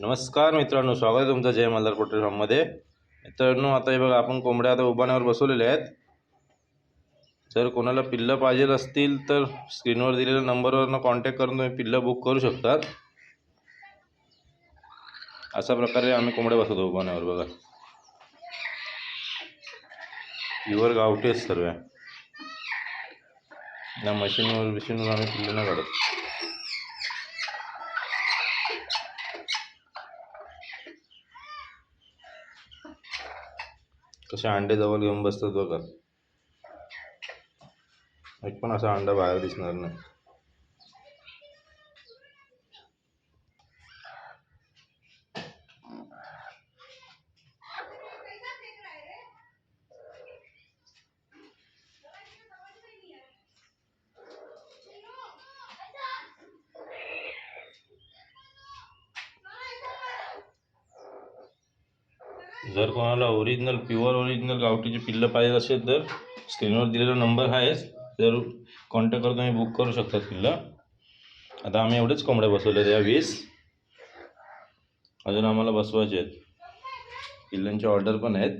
नमस्कार मित्रांनो स्वागत आहे तुमचं जय मल्हार पोल्ट्री फार्ममध्ये मित्रांनो आता हे बघा आपण कोंबड्या आता उभाण्यावर बसवलेल्या आहेत. जर कोणाला पिल्लं पाहिजे असतील तर स्क्रीनवर दिलेल्या नंबरवरनं कॉन्टॅक्ट करून तुम्ही पिल्लं बुक करू शकतात. अशा प्रकारे आम्ही कोंबड्या बसवतो उभाण्यावर बघा. युवर गावठी आहेत सर्व या मशीनवर मशीनवर आम्ही पिल्लं नाही काढत. कसे अंडे जवळ घेऊन बसतात बघा. एक पण असा अंडा बाहेर दिसणार नाही. जर कोणाला ओरिजिनल प्युअर ओरिजिनल गावठीची पिल्लं पाहिजे असेल तर स्क्रीनवर दिलेला नंबर आहेच जर कॉन्टॅक्ट करून तुम्ही बुक करू शकता पिल्लं. आता आम्ही एवढेच कोंबड्या बसवल्या या वीस. अजून आम्हाला बसवायचे आहेत. पिल्लांची ऑर्डर पण आहेत.